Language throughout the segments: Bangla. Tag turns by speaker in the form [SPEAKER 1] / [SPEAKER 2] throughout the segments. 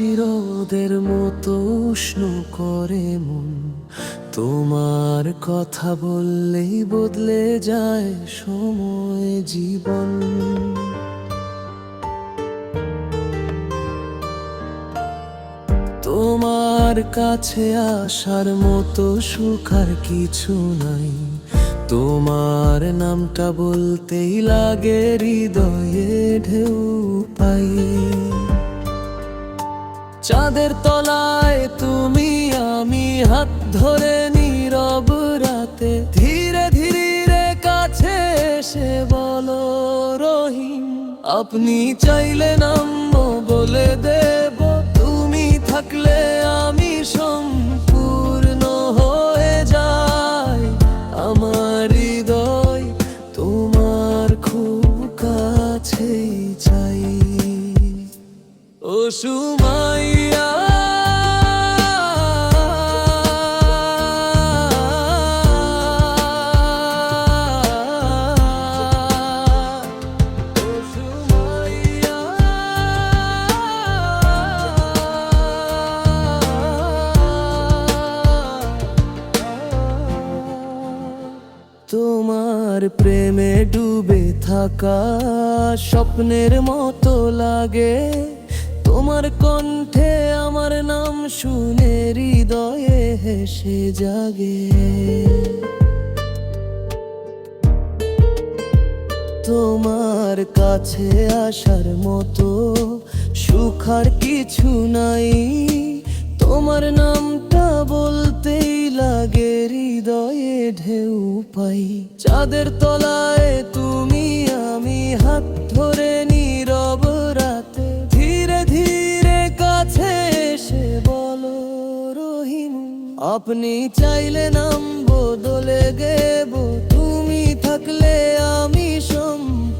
[SPEAKER 1] চিরদের মতো উষ্ণ করে মন। তোমার কথা বললেই বদলে যায় সময়, জীবন। তোমার কাছে আসার মতো সুখ আর কিছু নাই। তোমার নামটা বলতেই লাগে হৃদয়ে ঢেউ পাই। চাঁদের তলায় তুমি, আমি হাত ধরে নীরব রাতে, ধীরে ধীরে কাছে এসে বলো রহিম, আপনি চাইলে নামবো বলে দেব, তুমি থাকলে আমি সম্পূর্ণ তোমার প্রেমে ডুবে থাকা স্বপ্নের মতো লাগে। তোমার কণ্ঠে আমার নাম শুনে হৃদয়ে হেসে জাগে। তোমার কাছে আসার মতো সুখার কিছু নাই। তোমার নামটা বলতেই লাগে, হৃদয়ে ঢেউ পাই। চাঁদের তলায় তুমি, আমি হাত ধরে নীরব রাতে। ধীরে ধীরে কাছে এসে বলো, রহিম, আপনি চাইলে নাম বদলে গেব তুমি থাকলে আমি সম্পূর্ণ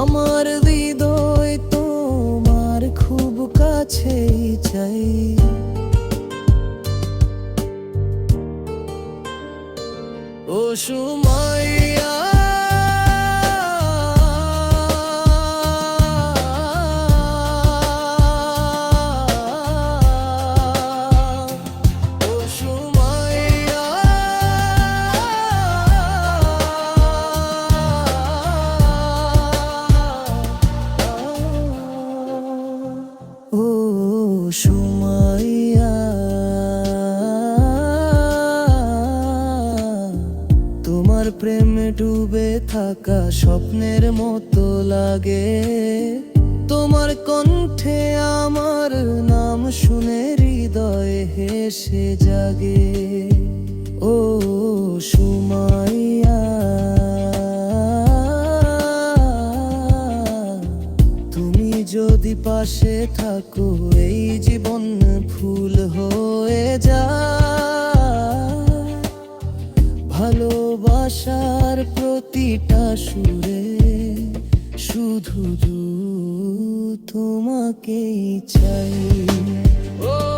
[SPEAKER 1] আমার হৃদয় তোমার খুব কাছেই চাই। ও সুমাইয়া প্রেমে ডুবে থাকা স্বপ্নের মতো লাগে। তোমার কণ্ঠে আমার নাম শুনে হৃদয়ে হেসে জাগে। ও সুমাইয়া, তুমি যদি পাশে থাকো, এই জীবন ফুল হয়ে যায়। ভালোবাসার প্রতিটা সুরে শুধু তোমাকেই চাই। ও